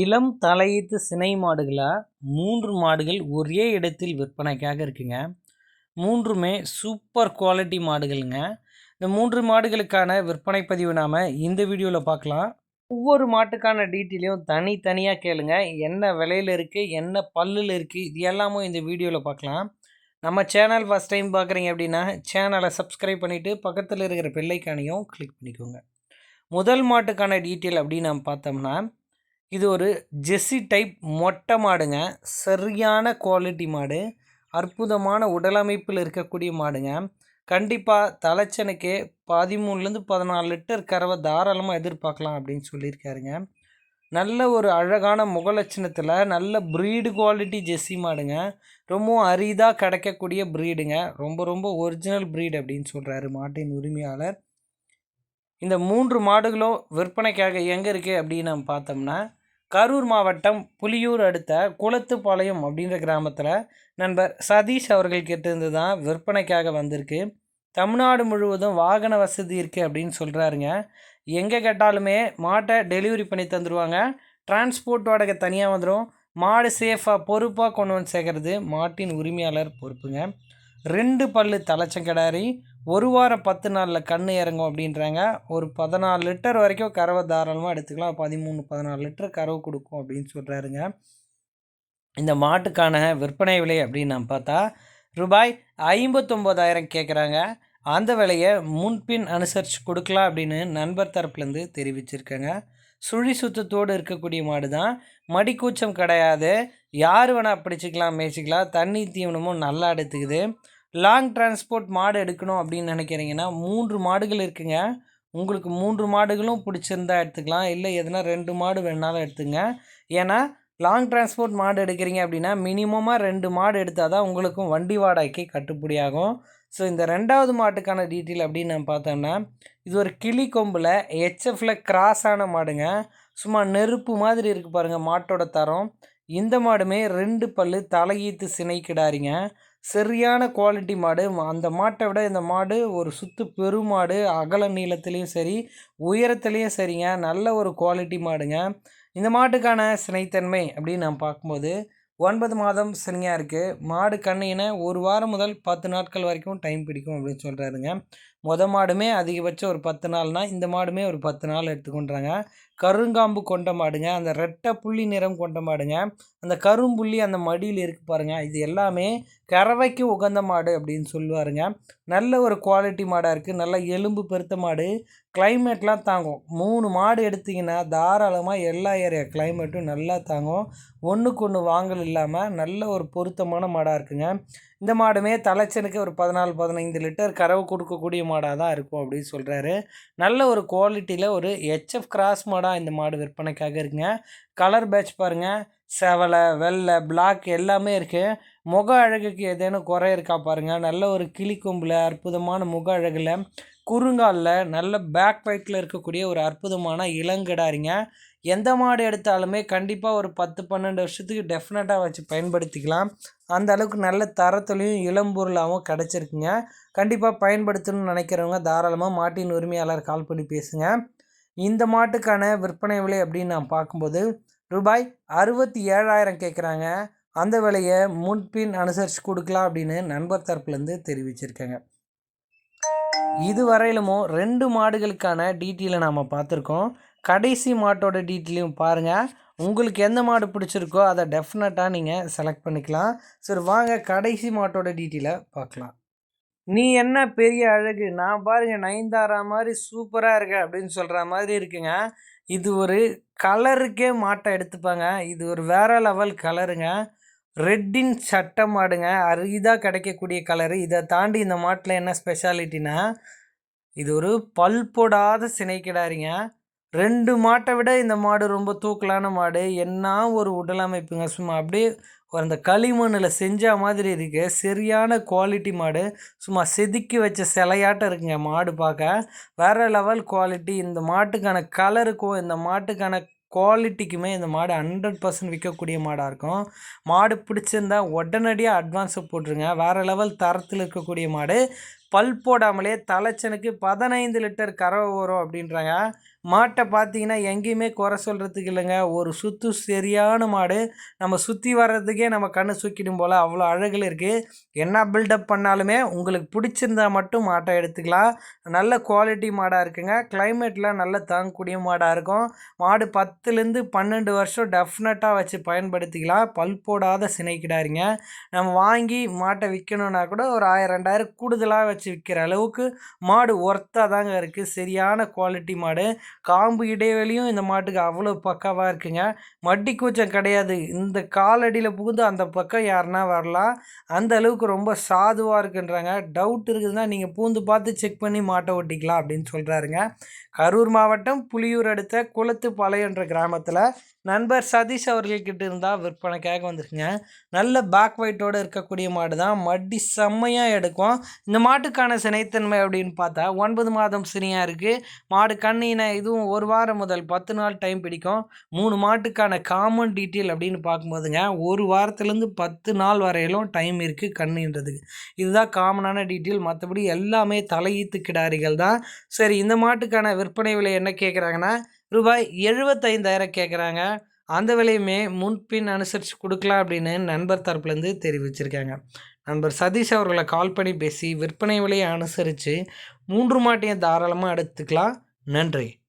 இளம் தலையீத்து சினை மாடுகளாக மூன்று மாடுகள் ஒரே இடத்தில் விற்பனைக்காக இருக்குங்க. மூன்றுமே சூப்பர் குவாலிட்டி மாடுகள்ங்க. இந்த மூன்று மாடுகளுக்கான விற்பனை பதிவு நாம் இந்த வீடியோவில் பார்க்கலாம் ஒவ்வொரு மாட்டுக்கான டீட்டெயிலையும் தனித்தனியாக கேளுங்க. என்ன விலையில் இருக்குது என்ன பல்லில் இருக்குது இது எல்லாமும் இந்த வீடியோவில் பார்க்கலாம் நம்ம சேனல் ஃபஸ்ட் டைம் பார்க்குறீங்க அப்படின்னா சேனலை சப்ஸ்கிரைப் பண்ணிவிட்டு பக்கத்தில் இருக்கிற பெல்லைக்கானையும் கிளிக் பண்ணிக்கோங்க. முதல் மாட்டுக்கான டீட்டெயில் அப்படின்னு நம்ம பார்த்தோம்னா இது ஒரு ஜெஸ்ஸி டைப் மொட்டை மாடுங்க. சரியான குவாலிட்டி மாடு. அற்புதமான உடலமைப்பில் இருக்கக்கூடிய மாடுங்க. கண்டிப்பாக தலைச்சனுக்கே பதிமூணுலேருந்து பதினாலு லிட்டர் கறவை தாராளமாக எதிர்பார்க்கலாம் அப்படின்னு சொல்லியிருக்காருங்க. நல்ல ஒரு அழகான முகலட்சணத்தில் நல்ல ப்ரீடு குவாலிட்டி ஜெஸ்ஸி மாடுங்க. ரொம்பவும் அரிதாக கிடைக்கக்கூடிய ப்ரீடுங்க ரொம்ப ரொம்ப ஒரிஜினல் ப்ரீடு அப்படின்னு சொல்கிறாரு மாட்டின் உரிமையாளர். இந்த மூன்று மாடுகளும் விற்பனைக்காக எங்கே இருக்குது அப்படின்னு நம்ம பார்த்தோம்னா கரூர் மாவட்டம் புலியூர் அடுத்த குளத்துப்பாளையம் அப்படின்ற கிராமத்தில் நண்பர் சதீஷ் அவர்கள் கிட்டேருந்து தான் விற்பனைக்காக வந்திருக்கு. தமிழ்நாடு முழுவதும் வாகன வசதி இருக்குது அப்படின்னு சொல்கிறாருங்க எங்கே கேட்டாலுமே மாட்டை டெலிவரி பண்ணி தந்துடுவாங்க டிரான்ஸ்போர்ட் வாடகை தனியாக வந்துடும் மாடு சேஃபாக பொறுப்பாக கொண்டு வந்து சேர்க்கறது மாட்டின் உரிமையாளர் பொறுப்புங்க. ரெண்டு பல்லு தலைச்சங்கடாரி ஒரு வாரம் பத்து நாளில் கண் இறங்கும் அப்படின்றாங்க. ஒரு பதினாலு லிட்டர் வரைக்கும் கறவை தாராளமாக எடுத்துக்கலாம். பதிமூணு பதினாலு லிட்டர் கறவை கொடுக்கும் அப்படின்னு சொல்கிறாருங்க இந்த மாட்டுக்கான விற்பனை விலை அப்படின்னு நம்ம பார்த்தா ரூபாய் ஐம்பத்தொம்போதாயிரம் கேட்குறாங்க அந்த விலையை முன்பின் அனுசரித்து கொடுக்கலாம் அப்படின்னு நண்பர் தரப்புலேருந்து தெரிவிச்சிருக்கேங்க. சுழி சுத்தத்தோடு இருக்கக்கூடிய மாடு தான் மடிக்கூச்சம் கிடையாது. யார் வேணால் பிடிச்சிக்கலாம் மேய்ச்சிக்கலாம். தண்ணி தீவனமும் நல்லா எடுத்துக்குது. லாங் டிரான்ஸ்போர்ட் மாடு எடுக்கணும் அப்படின்னு நினைக்கிறீங்கன்னா மூன்று மாடுகள் இருக்குங்க. உங்களுக்கு மூன்று மாடுகளும் பிடிச்சிருந்தா எடுத்துக்கலாம். இல்லை எதுனா ரெண்டு மாடு வேணாலும் எடுத்துங்க. ஏன்னா லாங் டிரான்ஸ்போர்ட் மாடு எடுக்கிறீங்க அப்படின்னா மினிமமாக ரெண்டு மாடு எடுத்தால் தான் உங்களுக்கும் வண்டி வாடகைக்கு கட்டுப்படி ஆகும். ஸோ இந்த ரெண்டாவது மாட்டுக்கான டீட்டெயில் அப்படின்னு நம்ம பார்த்தோம்னா இது ஒரு கிளி கொம்பில் ஹெச்எஃப்பில் கிராஸான மாடுங்க. சும்மா நெருப்பு மாதிரி இருக்குது பாருங்கள் மாட்டோட தரம். இந்த மாடுமே ரெண்டு பல்லு தலையீத்து சினை கிடாரிங்க சரியான குவாலிட்டி மாடு. அந்த மாட்டை விட இந்த மாடு ஒரு சுத்து பெருமாடு அகல நீளத்துலேயும் சரி உயரத்துலேயும் சரிங்க. நல்ல ஒரு குவாலிட்டி மாடுங்க. இந்த மாட்டுக்கான சினைத்தன்மை அப்படின்னு நான் பார்க்கும்போது ஒன்பது மாதம் சனியாக இருக்குது மாடு கண்ணினை ஒரு வாரம் முதல் பத்து நாட்கள் வரைக்கும் டைம் பிடிக்கும் அப்படின்னு சொல்கிறாருங்க மொத மாடுமே அதிகபட்சம் ஒரு பத்து நாள்னால் இந்த மாடுமே ஒரு பத்து நாள் எடுத்துக்கொண்டாங்க. கருங்காம்பு கொண்ட மாடுங்க. அந்த ரெட்டை புள்ளி நிறம் கொண்ட மாடுங்க. அந்த கரும்புள்ளி அந்த மடியில் இருக்குது பாருங்கள் இது எல்லாமே கறவைக்கு உகந்த மாடு அப்படின்னு சொல்லுவாருங்க. நல்ல ஒரு குவாலிட்டி மாடாக இருக்குது நல்ல எலும்பு பெருத்த மாடு. கிளைமேட்லாம் தாங்கும். மூணு மாடு எடுத்திங்கன்னா தாராளமாக எல்லா ஏரியா கிளைமேட்டும் நல்லா தாங்கும். ஒன்றுக்கு ஒன்று வாங்கல் இல்லாமல் நல்ல ஒரு பொருத்தமான மாடாக இருக்குங்க. இந்த மாடுமே தலைச்சனுக்கு ஒரு பதினாலு பதினைந்து லிட்டர் கறவை கொடுக்கக்கூடிய மாடாக தான் இருக்கும் அப்படின்னு சொல்கிறாரு நல்ல ஒரு குவாலிட்டியில் ஒரு ஹெச்எஃப் கிராஸ் மாடாக இந்த மாடு விற்பனைக்காக இருக்குங்க. கலர் பேட்ச் பாருங்கள் செவலை வெள்ளை பிளாக் எல்லாமே இருக்குது முக அழகுக்கு ஏதேனும் குறை இருக்கா பாருங்கள் நல்ல ஒரு கிளி கொம்பில் அற்புதமான முக அழகில் குறுங்காலில் நல்ல பேக் பைக்கில் இருக்கக்கூடிய ஒரு அற்புதமான இளங்கிடாரிங்க எந்த மாடு எடுத்தாலுமே கண்டிப்பாக ஒரு பத்து பன்னெண்டு வருஷத்துக்கு டெஃபினட்டாக வச்சு பயன்படுத்திக்கலாம். அந்த அளவுக்கு நல்ல தரத்துலையும் இளம்பொருளாகவும் கிடச்சிருக்குங்க. கண்டிப்பாக பயன்படுத்தணும்னு நினைக்கிறவங்க தாராளமாக மாட்டின் உரிமையாளர் கால் பண்ணி பேசுங்க. இந்த மாட்டுக்கான விற்பனை விலை அப்படின்னு நான் பார்க்கும்போது ரூபாய் அறுபத்தி ஏழாயிரம் கேட்குறாங்க அந்த விலையை முன்பின் அனுசரித்து கொடுக்கலாம் அப்படின்னு நண்பர் தரப்புலேருந்து தெரிவிச்சிருக்கேங்க. இதுவரையிலுமோ ரெண்டு மாடுகளுக்கான டீட்டெயிலை நாம் பார்த்துருக்கோம். கடைசி மாட்டோட டீட்டெயிலையும் பாருங்கள் உங்களுக்கு எந்த மாடு பிடிச்சிருக்கோ அதை டெஃபினட்டாக நீங்கள் செலக்ட் பண்ணிக்கலாம். சரி வாங்க கடைசி மாட்டோட டீட்டெயிலை பார்க்கலாம். நீ என்ன பெரிய அழகு? நான் பாருங்க நயன்தாரா மாதிரி சூப்பராக இருக்க அப்படின்னு சொல்கிற மாதிரி இருக்குங்க. இது ஒரு கலருக்கே மாட்டை எடுத்துப்பாங்க. இது ஒரு வேற லெவல் கலருங்க. ரெட்டின் சட்டை மாடுங்க. அரிதாக கிடைக்கக்கூடிய கலரு. இதை தாண்டி இந்த மாட்டில் என்ன ஸ்பெஷாலிட்டினா இது ஒரு பல் போடாத சினை கிடாரிங்க. ரெண்டு மாட்டை விட இந்த மாடு ரொம்ப தூக்கலான மாடு. என்ன ஒரு உடல் அமைப்புங்க. சும்மா அப்படியே அந்த களிமண்ணில் செஞ்ச மாதிரி இருக்கு. சரியான குவாலிட்டி மாடு. சும்மா செதுக்கி வச்ச சிலையாட்டம் இருக்குங்க மாடு பார்க்க. வேறு லெவல் குவாலிட்டி. இந்த மாட்டுக்கான கலருக்கும் இந்த மாட்டுக்கான குவாலிட்டிக்குமே இந்த மாடு ஹண்ட்ரட் பர்சன்ட் விற்கக்கூடிய மாடாக இருக்கும். மாடு பிடிச்சிருந்தா உடனடியாக அட்வான்ஸை போட்டுருங்க. வேறு லெவல் தரத்தில் இருக்கக்கூடிய மாடு. பல் போடாமலே தலைச்சனுக்கு பதினைந்து லிட்டர் கறவை வரும் அப்படின்றாங்க. மாட்டை பார்த்தீங்கன்னா எங்கேயுமே குறை சொல்கிறதுக்கு இல்லைங்க. ஒரு சுத்து சரியான மாடு. நம்ம சுற்றி வர்றதுக்கே நம்ம கண்ணு சுக்கிடும் போல் அவ்வளோ அழகில் இருக்குது என்ன பில்டப் பண்ணாலுமே உங்களுக்கு பிடிச்சிருந்தா மட்டும் மாட்டை எடுத்துக்கலாம். நல்ல குவாலிட்டி மாடாக இருக்குங்க. கிளைமேட்லாம் நல்ல தாங்கக்கூடிய மாடாக இருக்கும். மாடு பத்துலேருந்து பன்னெண்டு வருஷம் டெஃபினட்டாக வச்சு பயன்படுத்திக்கலாம். பல் போடாத சினைக்கிடாருங்க நம்ம வாங்கி மாட்டை விற்கணுன்னா கூட ஒரு ஆயிரம் ரெண்டாயிரம் கூடுதலாக வச்சு விற்கிற அளவுக்கு மாடு ஒர்த்தாக தாங்க இருக்குது சரியான குவாலிட்டி மாடு. காம்பு இடைவெளியும் இந்த மாட்டுக்கு அவ்வளோ பக்காவாக இருக்குங்க. மட்டி கூச்சம் கிடையாது. இந்த காலடியில் புகுந்து அந்த பக்கம் யாருன்னா வரலாம். அந்த அளவுக்கு ரொம்ப சாதுவாக இருக்குன்றாங்க. டவுட் இருக்குதுன்னா நீங்கள் பூந்து பார்த்து செக் பண்ணி மாட்டை ஓட்டிக்கலாம் அப்படின்னு சொல்கிறாருங்க கரூர் மாவட்டம் புலியூர் அடுத்த குளத்துப்பாளையன்ற கிராமத்தில் நண்பர் சதீஷ் அவர்கள்கிட்ட இருந்தால் விற்பனைக்காக வந்துருக்குங்க. நல்ல பேக் ஒயிட்டோடு இருக்கக்கூடிய மாடு தான் மடி செம்மையாக எடுக்கும். இந்த மாட்டுக்கான சினைத்தன்மை அப்படின்னு பார்த்தா ஒன்பது மாதம் சினியாக இருக்குது மாடு கண்ணின இதுவும் ஒரு வாரம் முதல் பத்து நாள் டைம் பிடிக்கும். மூணு மாட்டுக்கான காமன் டீட்டெயில் அப்படின்னு பார்க்கும்போதுங்க ஒரு வாரத்துலேருந்து பத்து நாள் வரையிலும் டைம் இருக்குது கண்ணுன்றதுக்கு. இதுதான் காமனான டீட்டெயில் மற்றபடி எல்லாமே தலையீத்து கிடாரிகள் தான். சரி இந்த மாட்டுக்கான விற்பனை விலை என்ன கேட்குறாங்கன்னா ரூபாய் எழுபத்தைந்தாயிரம் கேட்குறாங்க அந்த விலையுமே முன்பின் அனுசரித்து கொடுக்கலாம் அப்படின்னு நண்பர் தரப்புலேருந்து தெரிவிச்சிருக்காங்க. நண்பர் சதீஷ் அவர்களை கால் பண்ணி பேசி விற்பனை விலையை அனுசரித்து மூன்று மாட்டையும் தாராளமாக எடுத்துக்கலாம். நன்றி.